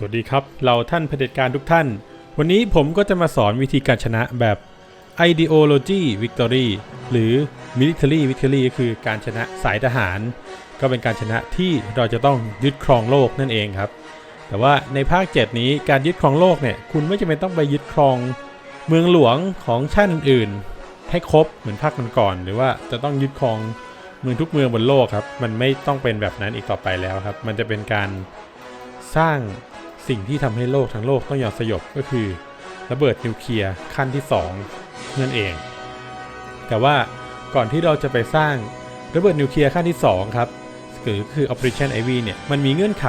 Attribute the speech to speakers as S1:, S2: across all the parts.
S1: สวัสดีครับเราท่านเผด็จการทุกท่าน วันนี้ผมก็จะมาสอนวิธีการชนะแบบ ideology victory หรือ military victory ก็คือการชนะสายทหาร ก็เป็นการชนะที่เราจะต้องยึดครองโลกนั่นเองครับ แต่ว่าในภาค 7 นี้การยึดครองโลกเนี่ยคุณไม่จำเป็นต้องไปยึดครองเมืองหลวงของชาติอื่นๆให้ครบเหมือนภาคก่อนๆหรือว่าจะต้องยึดครองเมืองทุกเมืองบนโลกครับ มันไม่ต้องเป็นแบบนั้นอีกต่อไปแล้วครับ มันจะเป็นการสร้าง สิ่งที่ทำให้โลกทั้งโลกต้องยอมสยบก็คือ ระเบิดนิวเคลียร์ขั้นที่ 2 นั่นเอง แต่ว่าก่อนที่เราจะไปสร้างระเบิดนิวเคลียร์ขั้นที่ 2 ครับคือคือ Operation Ivy เนี่ยมันมีเงื่อนไข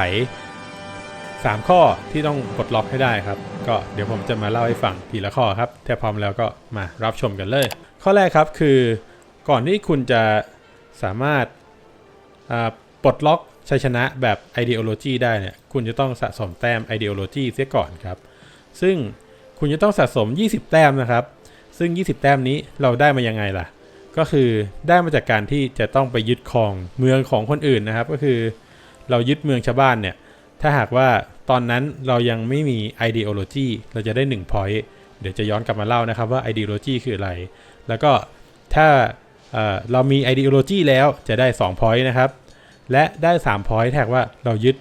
S1: 3 ข้อที่ต้องปลดล็อกให้ได้ครับ ก็เดี๋ยวผมจะมาเล่าให้ฟังทีละข้อครับถ้าพร้อมแล้วก็มารับชมกันเลย ข้อแรกครับคือก่อนที่คุณจะสามารถปลดล็อก ชัยชนะแบบ ideology ได้เนี่ย คุณจะต้องสะสมแต้ม ideology เสียก่อนครับ ซึ่งคุณจะต้องสะสม 20 แต้มนะครับ ซึ่ง 20 แต้มนี้เราได้มายังไงล่ะ ก็คือได้มาจากการที่จะต้องไปยึดครองเมืองของคนอื่นนะครับ ก็คือเรายึดเมืองชาวบ้านเนี่ย ถ้าหากว่าตอนนั้นเรายังไม่มี ideology เราจะได้1 point เดี๋ยวจะย้อนกลับมาเล่านะครับว่า ideology คืออะไร แล้วก็ถ้าเออเรามี ideology แล้วจะได้2 point นะครับ และได้3 point แท็กว่าเรายึด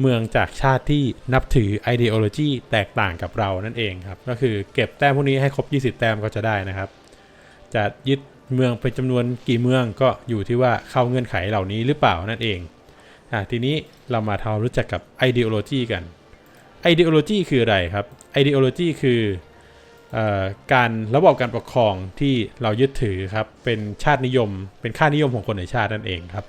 S1: เมืองจากชาติที่นับถือ ideology แตกต่างกับเรานั่นเองครับ ก็คือเก็บแต้มพวกนี้ให้ครบ 20 แต้มก็จะได้นะครับ จะยึดเมืองเป็นจำนวนกี่เมืองก็อยู่ที่ว่าเข้าเงื่อนไขเหล่านี้หรือเปล่านั่นเองอะทีนี้เรามาทำควารู้จักกับ ideology กัน ideology คืออะไรครับ ideology คืออการระบบการปกครองที่เรายึดถือครับ เป็นชาตินิยม เป็นค่านิยมของคนในชาตินั่นเองครับ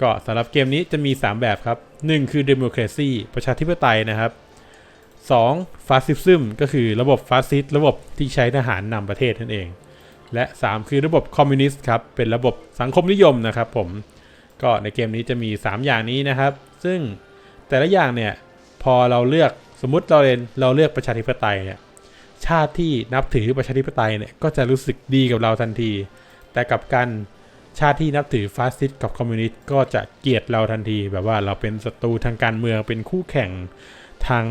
S1: ก็สำหรับเกมนี้จะมี 3 แบบครับ 1 คือ democracy ประชาธิปไตยนะครับ 2 fascism ก็คือระบบฟาสซิสต์ระบบที่ใช้ทหารนำประเทศนั่นเอง และ 3 คือระบบคอมมิวนิสต์ครับ เป็นระบบสังคมนิยมนะครับผม ก็ในเกมนี้จะมี 3 อย่างนี้นะครับ ซึ่งแต่ละอย่างเนี่ยพอเราเลือกสมมติเราเรียนเราเลือกประชาธิปไตยเนี่ยชาติที่นับถือประชาธิปไตยเนี่ยก็จะรู้สึกดีกับเราทันที แต่กับกัน ชาติที่นับถือฟาสซิสต์กับคอมมิวนิสต์ก็จะเกลียดเราทันทีแบบว่าเราเป็นศัตรูทางการเมืองเป็นคู่แข่งทาง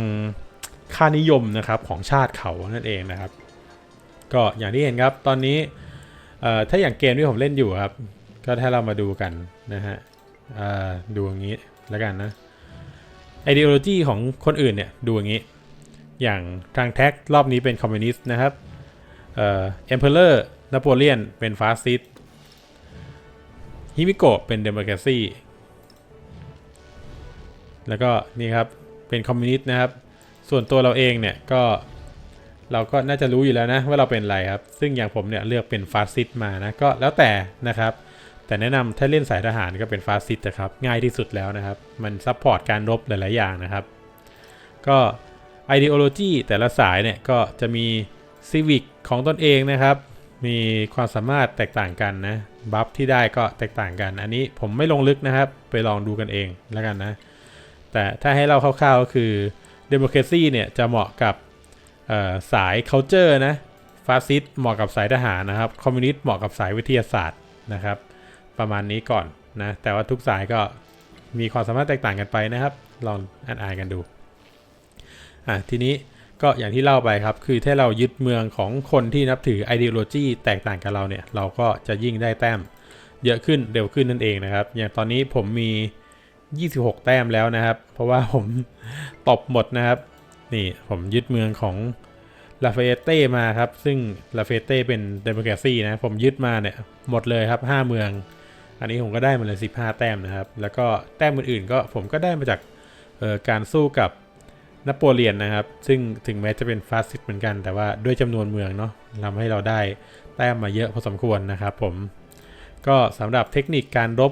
S1: ค่านิยมนะครับของชาติเขานั่นเองนะครับ ก็อย่างที่เห็นครับตอนนี้ถ้าอย่างเกมที่ผมเล่นอยู่ครับ ก็ถ้าเรามาดูกันนะฮะดูอย่างนี้แล้วกันนะ ideology ของคนอื่นเนี่ยดูอย่างนี้ อย่างทางแท็กรอบนี้เป็นคอมมิวนิสต์นะครับเอ่อ emperor นโปเลียนเป็นฟาสซิสต์ ฮิมิโกะเป็นเดโมแครซีแล้วก็นี่ครับเป็นคอมมิวนิสต์นะครับ ส่วนตัวเราเองเนี่ยก็เราก็น่าจะรู้อยู่แล้วนะว่าเราเป็นอะไรครับ ซึ่งอย่างผมเนี่ยเลือกเป็นฟาสซิสต์มานะก็แล้วแต่นะครับ แต่แนะนำถ้าเล่นสายทหารก็เป็นฟาสซิสต์นะครับง่ายที่สุดแล้วนะครับ มันซัพพอร์ตการรบหลาย ๆ อย่างนะครับ ก็ ideology แต่ละสายเนี่ยก็จะมี civic ของตนเองนะครับ มีความสามารถแตกต่างกันนะบัฟที่ได้ก็แตกต่างกัน อันนี้ผมไม่ลงลึกนะครับ ไปลองดูกันเองแล้วกันนะ แต่ถ้าให้เราคร่าวๆก็คือ democracy เนี่ยจะเหมาะกับเอ่อสาย culture นะฟาสซิสเหมาะกับสายทหารนะครับ คอมมิวนิสต์เหมาะกับสายวิทยาศาสตร์นะครับ ประมาณนี้ก่อนนะ แต่ว่าทุกสายก็มีความสามารถแตกต่างกันไปนะครับ ลองอ่านอ่านกันดู อะทีนี้ ก็อย่างที่เล่าไปครับ คือถ้าเรายึดเมืองของคนที่นับถือ ideology แตกต่างกับเราเนี่ย เราก็จะยิ่งได้แต้มเยอะขึ้นเร็วขึ้นนั่นเองนะครับ อย่างตอนนี้ผมมี 26 แต้มแล้วนะครับ เพราะว่าผมตบหมดนะครับ นี่ผมยึดเมืองของลาเฟเต้มาครับ ซึ่งลาเฟเต้เป็นเดโมแครซีนะ ผมยึดมาเนี่ยหมดเลยครับ 5 เมือง อันนี้ผมก็ได้มาเลย 15 แต้มนะครับ แล้วก็แต้มอื่นๆก็ผมก็ได้มาจากการสู้กับ นโปเลียนนะครับ ซึ่งถึงแม้จะเป็นฟาสซิสต์เหมือนกัน แต่ว่าด้วยจำนวนเมืองเนาะทำให้เราได้แต้มมาเยอะพอสมควรนะครับผม ก็สำหรับเทคนิคการรบ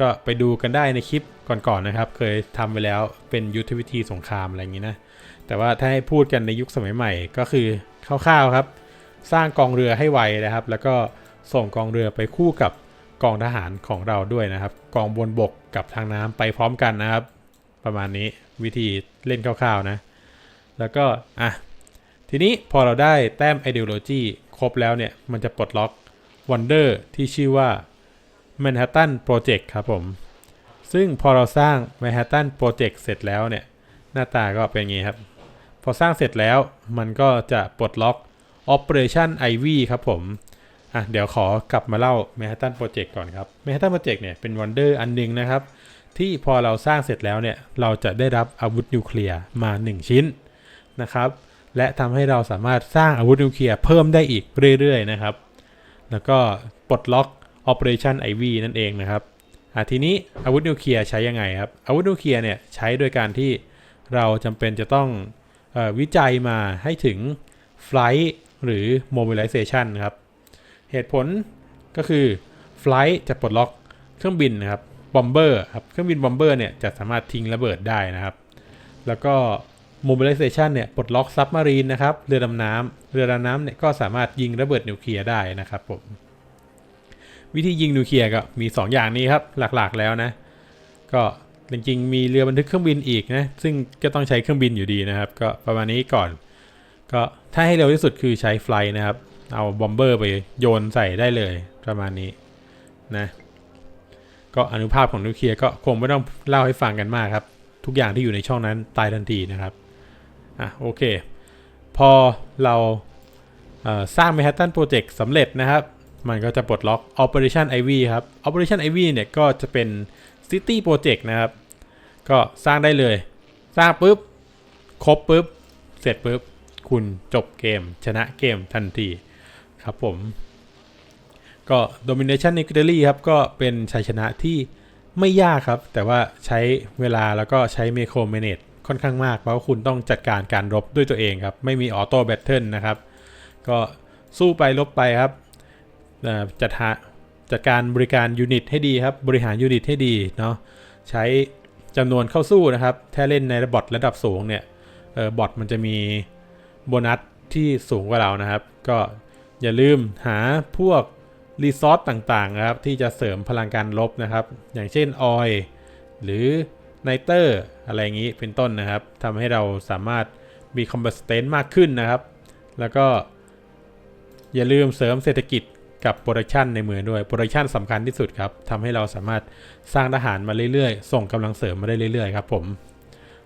S1: ก็ไปดูกันได้ในคลิปก่อนๆนะครับ เคยทำไปแล้วเป็นยุทธวิธีสงครามอะไรอย่างนี้นะ แต่ว่าถ้าให้พูดกันในยุคสมัยใหม่ก็คือคร่าวๆครับ สร้างกองเรือให้ไวนะครับ แล้วก็ส่งกองเรือไปคู่กับกองทหารของเราด้วยนะครับ กองบนบกกับทางน้ำไปพร้อมกันนะครับ ประมาณนี้ วิธีเล่นคร่าวๆนะ แล้วก็ อะ ทีนี้พอเราได้แต้ม ideology ครบแล้วเนี่ย มันจะปลดล็อก Wonder ที่ชื่อว่า Manhattan Project ครับผม ซึ่งพอเราสร้าง Manhattan Project เสร็จแล้วเนี่ย หน้าตาก็เป็นอย่างงี้ครับ พอสร้างเสร็จแล้วมันก็จะปลดล็อก Operation Ivy ครับผมอะเดี๋ยวขอกลับมาเล่า Manhattan Project ก่อนครับ Manhattan Project เนี่ยเป็นวันเดอร์อันหนึงนะครับ ที่พอเราสร้างเสร็จแล้วเนี่ยเราจะได้รับอาวุธนิวเคลียร์มา 1 ชิ้นนะครับและทำให้เราสามารถสร้างอาวุธนิวเคลียร์เพิ่มได้อีกเรื่อยๆนะครับ แล้วก็ปลดล็อก Operation Ivy นั่นเองนะครับทีนี้อาวุธนิวเคลียร์ใช้ยังไงครับอาวุธนิวเคลียร์เนี่ยใช้โดยการที่เราจำเป็นจะต้องออวิจัยมาให้ถึง Flight หรือ Mobilization ครับ เหตุผลก็คือ Flight จะปลดล็อกเครื่องบินนะครับ Bomber ครับเครื่องบิน Bomber เนี่ยจะสามารถทิ้งระเบิดได้นะครับ แล้วก็ Mobilization เนี่ยปลดล็อก Submarine นะครับเรือดำน้ำเรือดำน้ำเนี่ยก็สามารถยิงระเบิดนิวเคลียร์ได้นะครับผมวิธียิงนิวเคลียร์ก็มี 2 อย่างนี้ครับหลักๆแล้วนะ ก็จริงๆมีเรือบรรทุกเครื่องบินอีกนะซึ่งก็ต้องใช้เครื่องบินอยู่ดีนะครับ ก็ประมาณนี้ก่อน ก็ถ้าให้เร็วที่สุดคือใช้ไฟล์นะครับ เอาบอมเบอร์ไปโยนใส่ได้เลยประมาณนี้นะ ก็อนุภาพของนิวเคลียร์ก็คงไม่ต้องเล่าให้ฟังกันมากครับ ทุกอย่างที่อยู่ในช่องนั้นตายทันทีนะครับอะโอเค พอเราเสร้าง Manhattan Project สำเร็จนะครับ มันก็จะปลดล็อก Operation Ivy ครับ Operation Ivy เนี่ยก็จะเป็น City Project นะครับ ก็สร้างได้เลย สร้างปุ๊บ ครบปุ๊บ เสร็จปุ๊บ คุณจบเกม ชนะเกมทันที ครับผม ก็ Domination n e g a t o r y ครับ ก็เป็นชัยชนะที่ไม่ยากครับ แต่ว่าใช้เวลาแล้วก็ใช้ Macro Manage ค่อนข้างมาก เพราะว่าคุณต้องจัดการการรบด้วยตัวเองครับ ไม่มีออโต้แบทเทิลนะครับ ก็สู้ไปลบไปครับจัดหาจัดการบริการยูนิตให้ดีครับ บริหารยูนิตให้ดีเนาะใช้จำนวนเข้าสู้นะครับ ถ้าเล่นในบอทระดับสูงเนี่ยออบอทมันจะมีโบนัสที่สูงกว่าเรานะครับ ก็อย่าลืมหาพวก รีซอสต่างๆนะครับที่จะเสริมพลังการลบนะครับ อย่างเช่นออยหรือไนเตอร์อะไรอย่างนี้เป็นต้นนะครับทำให้เราสามารถมีคอม b บ t เ n นมากขึ้นนะครับ แล้วก็ อย่าลืมเสริมเศรษฐกิจกับโปรดักชันในเมืองด้วยโปรดักชันสำคัญที่สุดครับทำให้เราสามารถสร้างทหารมาเรื่อยๆ ส่งกำลังเสริมมาได้เรื่อยๆครับผม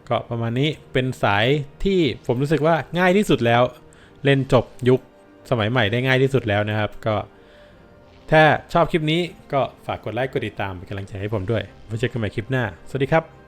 S1: ก็ประมาณนี้เป็นสายที่ผมรู้สึกว่าง่ายที่สุดแล้ว เล่นจบยุคสมัยใหม่ได้ง่ายที่สุดแล้วนะครับ ก็ ถ้าชอบคลิปนี้ก็ฝากกดไลค์กดติดตามเป็นกำลังใจให้ผมด้วยไว้เจอกันใหม่คลิปหน้า สวัสดีครับ